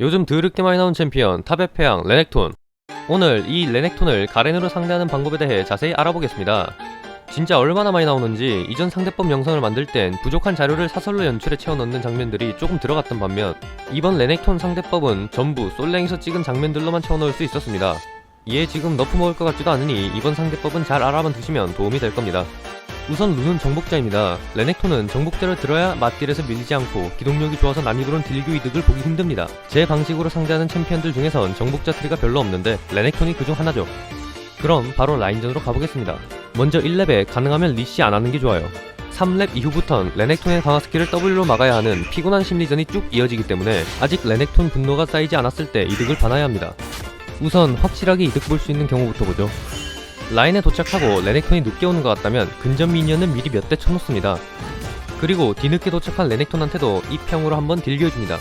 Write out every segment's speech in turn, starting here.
요즘 드럽게 많이 나온 챔피언 탑의 패양 레넥톤. 오늘 이 레넥톤을 가렌으로 상대하는 방법에 대해 자세히 알아보겠습니다. 진짜 얼마나 많이 나오는지 이전 상대법 영상을 만들 땐 부족한 자료를 사설로 연출에 채워 넣는 장면들이 조금 들어갔던 반면 이번 레넥톤 상대법은 전부 솔랭에서 찍은 장면들로만 채워 넣을 수 있었습니다. 얘 지금 너프 먹을 것 같지도 않으니 이번 상대법은 잘 알아만 두시면 도움이 될 겁니다 우선 룬은 정복자입니다. 레넥톤은 정복자를 들어야 맞딜에서 밀리지 않고 기동력이 좋아서 난이도는 딜교 이득을 보기 힘듭니다. 제 방식으로 상대하는 챔피언들 중에선 정복자 트리가 별로 없는데 레넥톤이 그중 하나죠. 그럼 바로 라인전으로 가보겠습니다. 먼저 1렙에 가능하면 리시 안 하는 게 좋아요. 3렙 이후부턴 레넥톤의 강화 스킬을 W로 막아야 하는 피곤한 심리전이 쭉 이어지기 때문에 아직 레넥톤 분노가 쌓이지 않았을 때 이득을 봐놔야 합니다. 우선 확실하게 이득 볼 수 있는 경우부터 보죠. 라인에 도착하고 레넥톤이 늦게 오는 것 같다면 근접 미니언은 미리 몇 대 쳐놓습니다. 그리고 뒤늦게 도착한 레넥톤한테도 이 평으로 한번 딜겨줍니다.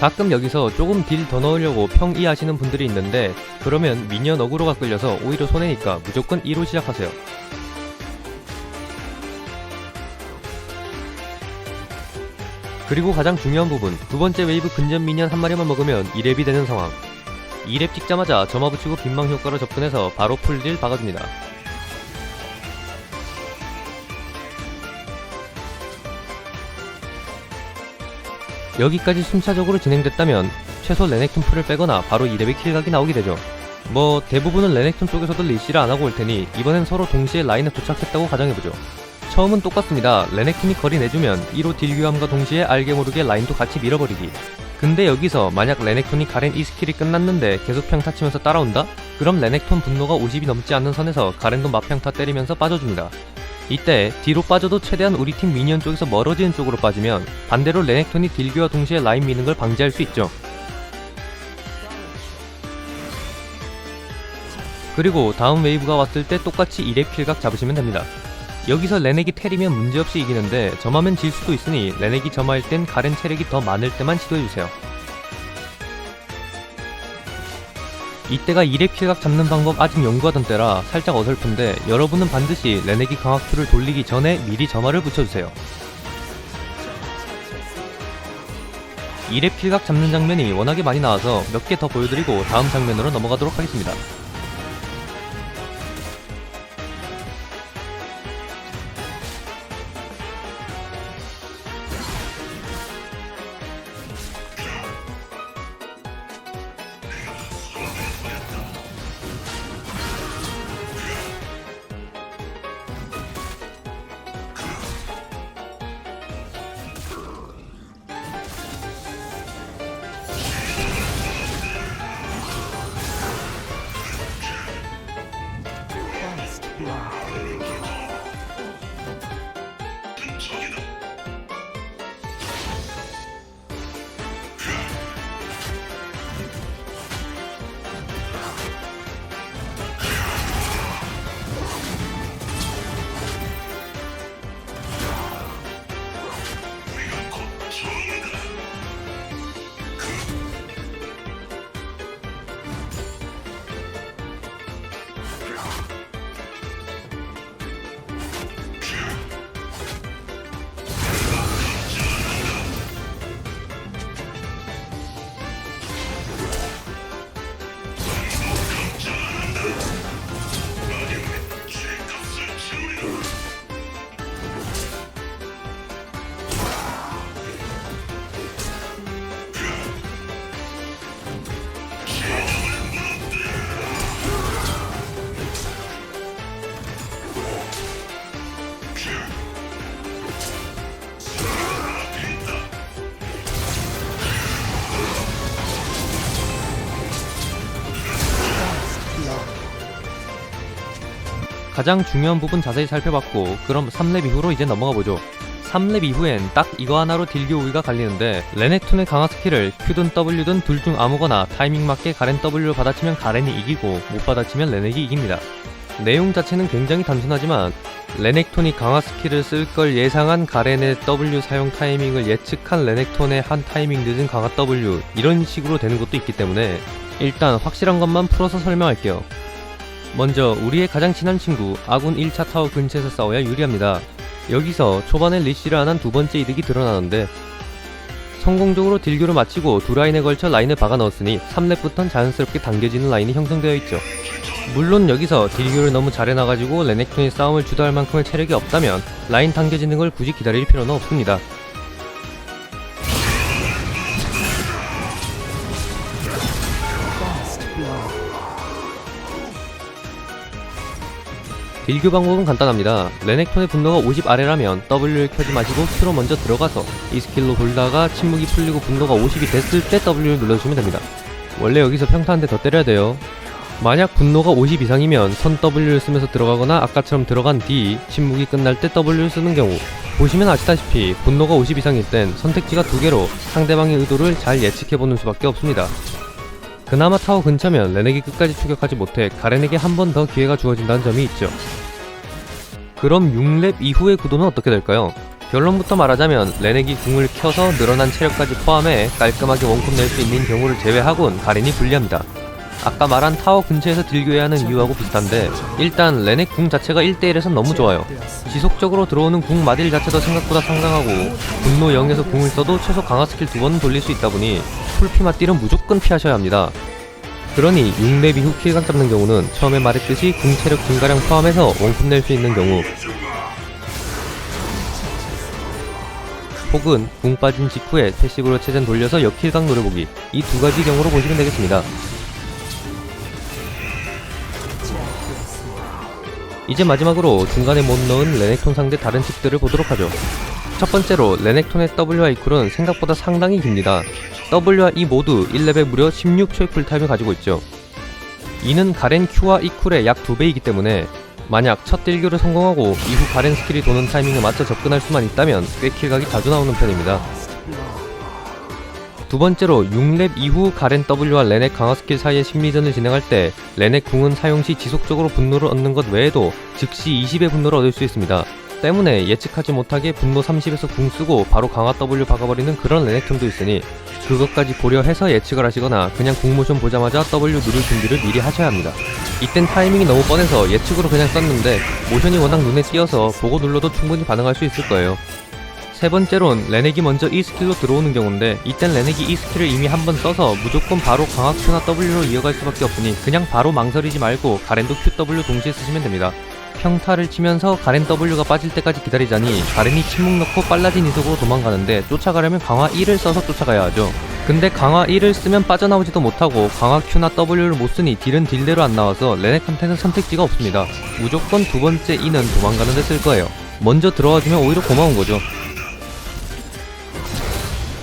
가끔 여기서 조금 딜 더 넣으려고 평이 하시는 분들이 있는데 그러면 미니언 어그로가 끌려서 오히려 손해니까 무조건 2로 시작하세요. 그리고 가장 중요한 부분 두 번째 웨이브 근접 미니언 한 마리만 먹으면 2렙이 되는 상황. 2렙 찍자마자 점화 붙이고 빈망 효과로 접근해서 바로 풀딜 박아줍니다. 여기까지 순차적으로 진행됐다면 최소 레넥톤 풀을 빼거나 바로 2렙의 킬각이 나오게 되죠. 뭐 대부분은 레넥톤 쪽에서도 리시를 안하고 올 테니 이번엔 서로 동시에 라인에 도착했다고 가정해보죠 처음은 똑같습니다. 레넥톤이 거리 내주면 1호 딜교함과 동시에 알게 모르게 라인도 같이 밀어버리기. 근데 여기서 만약 레넥톤이 가렌 이 스킬이 끝났는데 계속 평타 치면서 따라온다? 그럼 레넥톤 분노가 50이 넘지 않는 선에서 가렌도 맞평타 때리면서 빠져줍니다. 이때 뒤로 빠져도 최대한 우리 팀 미니언 쪽에서 멀어지는 쪽으로 빠지면 반대로 레넥톤이 딜교와 동시에 라인 미는 걸 방지할 수 있죠. 그리고 다음 웨이브가 왔을 때 똑같이 2렙 킬각 잡으시면 됩니다. 여기서 레넥이 테리면 문제없이 이기는데 점하면 질 수도 있으니 레넥이 점할 땐 가렌 체력이 더 많을 때만 시도해주세요. 이때가 2렙 킬각 잡는 방법 아직 연구하던 때라 살짝 어설픈데 여러분은 반드시 레넥이 강화 큐를 돌리기 전에 미리 점화를 붙여주세요. 2렙 킬각 잡는 장면이 워낙에 많이 나와서 몇 개 더 보여드리고 다음 장면으로 넘어가도록 하겠습니다. 가장 중요한 부분 자세히 살펴봤고 그럼 3렙 이후로 이제 넘어가 보죠. 3렙 이후엔 딱 이거 하나로 딜교 우위가 갈리는데 레넥톤의 강화 스킬을 Q든 W든 둘 중 아무거나 타이밍 맞게 가렌 W를 받아치면 가렌이 이기고 못 받아치면 레넥이 이깁니다. 내용 자체는 굉장히 단순하지만 레넥톤이 강화 스킬을 쓸 걸 예상한 가렌의 W 사용 타이밍을 예측한 레넥톤의 한 타이밍 늦은 강화 W 이런 식으로 되는 것도 있기 때문에 일단 확실한 것만 풀어서 설명할게요. 먼저 우리의 가장 친한 친구 아군 1차 타워 근처에서 싸워야 유리합니다. 여기서 초반에 리시를 안 한 두 번째 이득이 드러나는데 성공적으로 딜교를 마치고 두 라인에 걸쳐 라인을 박아 넣었으니 3렙부턴 자연스럽게 당겨지는 라인이 형성되어 있죠. 물론 여기서 딜교를 너무 잘해놔가지고 레넥톤이 싸움을 주도할 만큼의 체력이 없다면 라인 당겨지는 걸 굳이 기다릴 필요는 없습니다. 딜교 방법은 간단합니다. 레넥톤의 분노가 50 아래라면 W를 켜지 마시고 Q로 먼저 들어가서 이 스킬로 돌다가 침묵이 풀리고 분노가 50이 됐을 때 W를 눌러주시면 됩니다. 원래 여기서 평타 한 대 더 때려야 돼요. 만약 분노가 50 이상이면 선 W를 쓰면서 들어가거나 아까처럼 들어간 뒤 침묵이 끝날 때 W를 쓰는 경우 보시면 아시다시피 분노가 50 이상일 땐 선택지가 두 개로 상대방의 의도를 잘 예측해보는 수밖에 없습니다. 그나마 타워 근처면 레넥이 끝까지 추격하지 못해 가렌에게 한 번 더 기회가 주어진다는 점이 있죠. 그럼 6렙 이후의 구도는 어떻게 될까요? 결론부터 말하자면 레넥이 궁을 켜서 늘어난 체력까지 포함해 깔끔하게 원컵 낼 수 있는 경우를 제외하곤 가렌이 불리합니다. 아까 말한 타워 근처에서 딜교해야 하는 이유하고 비슷한데 일단 레넥 궁 자체가 1대1에서 너무 좋아요. 지속적으로 들어오는 궁 마딜 자체도 생각보다 상당하고 분노 0에서 궁을 써도 최소 강화 스킬 두 번은 돌릴 수 있다 보니 풀피 맞딜은 무조건 피하셔야 합니다. 그러니 6렙 이후 킬각 잡는 경우는 처음에 말했듯이 궁 체력 증가량 포함해서 원컵 낼수 있는 경우 혹은 궁 빠진 직후에 패시브로 최전 돌려서 역킬각 노려보기 이 두 가지 경우로 보시면 되겠습니다. 이제 마지막으로 중간에 못 넣은 레넥톤 상대 다른 팁들을 보도록 하죠. 첫 번째로 레넥톤의 W와 E쿨은 생각보다 상당히 깁니다. W와 E 모두 1렙에 무려 16초의 쿨타임을 가지고 있죠. 이는 가렌 Q와 E쿨의 약 2배이기 때문에 만약 첫 딜교를 성공하고 이후 가렌 스킬이 도는 타이밍에 맞춰 접근할 수만 있다면 꽤 킬각이 자주 나오는 편입니다. 두 번째로 6렙 이후 가렌 W와 레넥 강화 스킬 사이의 심리전을 진행할 때 레넥 궁은 사용 시 지속적으로 분노를 얻는 것 외에도 즉시 20의 분노를 얻을 수 있습니다. 때문에 예측하지 못하게 분노 30에서 궁 쓰고 바로 강화 W 박아버리는 그런 레넥톤도 있으니 그것까지 고려해서 예측을 하시거나 그냥 궁모션 보자마자 W 누를 준비를 미리 하셔야 합니다. 이땐 타이밍이 너무 뻔해서 예측으로 그냥 썼는데 모션이 워낙 눈에 띄어서 보고 눌러도 충분히 반응할 수 있을 거예요. 세 번째론 레넥이 먼저 이 스킬로 들어오는 경우인데 이땐 레넥이 이 스킬을 이미 한 번 써서 무조건 바로 Q나 W로 이어갈 수밖에 없으니 그냥 바로 망설이지 말고 가렌도 QW 동시에 쓰시면 됩니다. 평타를 치면서 가렌 W가 빠질 때까지 기다리자니 가렌이 침묵 넣고 빨라진 이속으로 도망가는데 쫓아가려면 강화 1을 써서 쫓아가야 하죠. 근데 강화 1을 쓰면 빠져나오지도 못하고 강화 Q나 W를 못 쓰니 딜은 딜대로 안 나와서 레넥한테는 선택지가 없습니다. 무조건 두 번째 E는 도망가는 데 쓸 거예요. 먼저 들어와주면 오히려 고마운 거죠.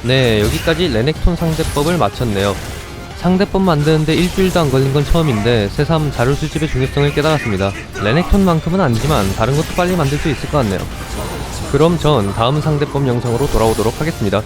네, 여기까지 레넥톤 상대법을 마쳤네요. 상대법 만드는데 일주일도 안 걸린 건 처음인데 새삼 자료 수집의 중요성을 깨달았습니다. 레넥톤만큼은 아니지만 다른 것도 빨리 만들 수 있을 것 같네요. 그럼 전 다음 상대법 영상으로 돌아오도록 하겠습니다.